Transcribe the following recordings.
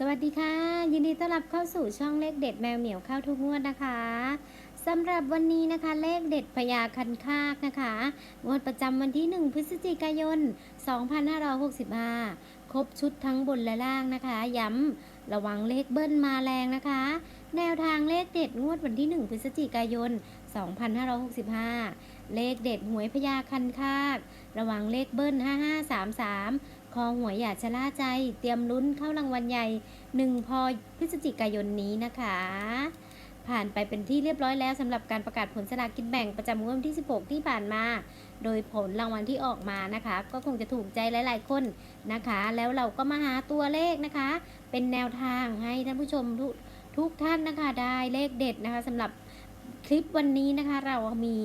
สวัสดีค่ะ ยินดีต้อนรับเข้าสู่ช่องเลขเด็ดแมวเหมียวเข้าทุกงวดนะคะสำหรับวันนี้นะคะเลขเด็ดพญาคันคากนะคะงวดประจำวันที่ 1 พฤศจิกายน 2565 ครบชุดทั้งบนและล่างนะคะ ย้ำระวังเลขเบิ้ลมาแรงนะคะ แนวทางเลขเด็ดงวดวันที่ 1 พฤศจิกายน 2565 เลขเด็ดหวยพญาคันคาก ระวังเลขเบิ้ล 5533 คอหวยอย่าชะล่าใจ เตรียมลุ้นเข้ารางวัลใหญ่1พอพฤศจิกายนนี้นะคะ ผ่านไปเป็นที่เรียบร้อยแล้วสำหรับการประกาศผลสลากกินแบ่งประจำงวดวันที่ 16 ที่ผ่านมา โดยผลรางวัลที่ออกมานะคะ ก็คงจะถูกใจหลาย ๆ คนนะคะ แล้วเราก็มาหาตัวเลขนะคะ เป็นแนวทางให้ท่านผู้ชมทุกทุกท่านนะคะได้เลขเด็ดนะคะสำหรับ คลิปวันนี้นะคะเรามี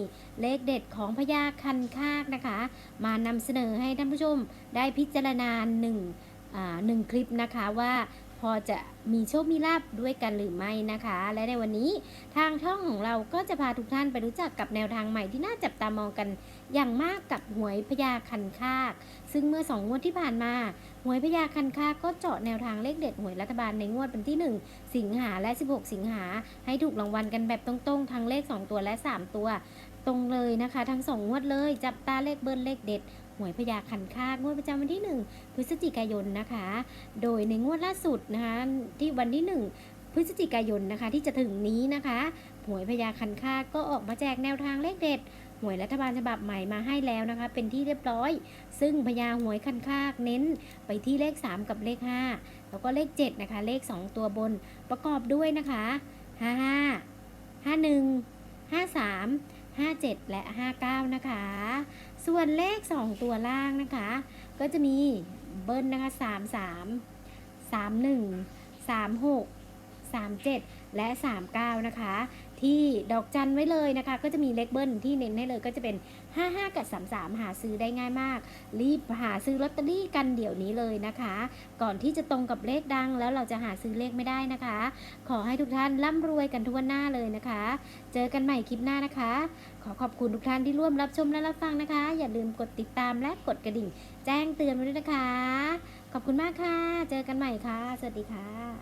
เลขเด็ดของพญาคันคากนะคะ มานำเสนอให้ท่านผู้ชมได้พิจารณาหนึ่งหนึ่งคลิปนะคะว่า พอจะมีโชคมีลาบด้วยกันหรือไม่นะคะ และในวันนี้ทางช่องของเราก็จะพาทุกท่านไปรู้จักกับแนวทางใหม่ที่น่าจับตามองกัน อย่างมากกับหวยพญาคันคาก ซึ่งเมื่อสองงวดที่ผ่านมาหวยพญาคันคากก็เจาะแนวทางเลขเด็ดหวยรัฐบาลในงวดวันที่ 1 สิงหาและ 16 สิงหาให้ถูกรางวัลกันแบบตรงๆ ทั้งเลข 2 ตัวและ 3 ตัว ตรงเลยนะคะ ทั้งสองงวดเลย จับตาเลขเบิ้ลเลขเด็ด หวยพญาคันคากงวดประจำวันที่ 1 พฤศจิกายนนะคะ โดยในงวดล่าสุดนะคะที่วันที่ 1 พฤศจิกายนนะคะ ที่จะถึงนี้นะคะหวยพญาคันคากก็ออกมาแจกแนวทางเลขเด็ดหวยรัฐบาลฉบับใหม่มาให้แล้วนะคะ เป็นที่เรียบร้อย ซึ่งพญาหวยคันคากเน้นไปที่เลข 3 กับเลข 5 แล้วก็เลข 7 นะคะ เลข 2 ตัวบนประกอบด้วยนะคะ 55 51 53 57 และ 59 นะคะ ส่วนเลข 2 ตัวล่างนะคะ ก็จะมีเบิ้ลนะคะ 33 31 36 37 และ 39 นะคะ ที่ดอกจันไว้เลยนะคะ ก็จะมีเลขเบิ้ลที่เน้นให้เลยก็จะเป็น 55 กับ 33 หาซื้อได้ง่ายมาก รีบหาซื้อลอตเตอรี่กันเดี๋ยวนี้เลยนะคะ ก่อนที่จะตรงกับเลขดังแล้วเราจะหาซื้อเลขไม่ได้นะคะ ขอให้ทุกท่านร่ำรวยกันทั่วหน้าเลยนะคะ เจอกันใหม่คลิปหน้านะคะ ขอขอบคุณทุกท่านที่ร่วมรับชมและรับฟังนะคะ อย่าลืมกดติดตามและกดกระดิ่ง แจ้งเตือนไว้ด้วยนะคะ ขอบคุณมากค่ะ เจอกันใหม่ค่ะ สวัสดีค่ะ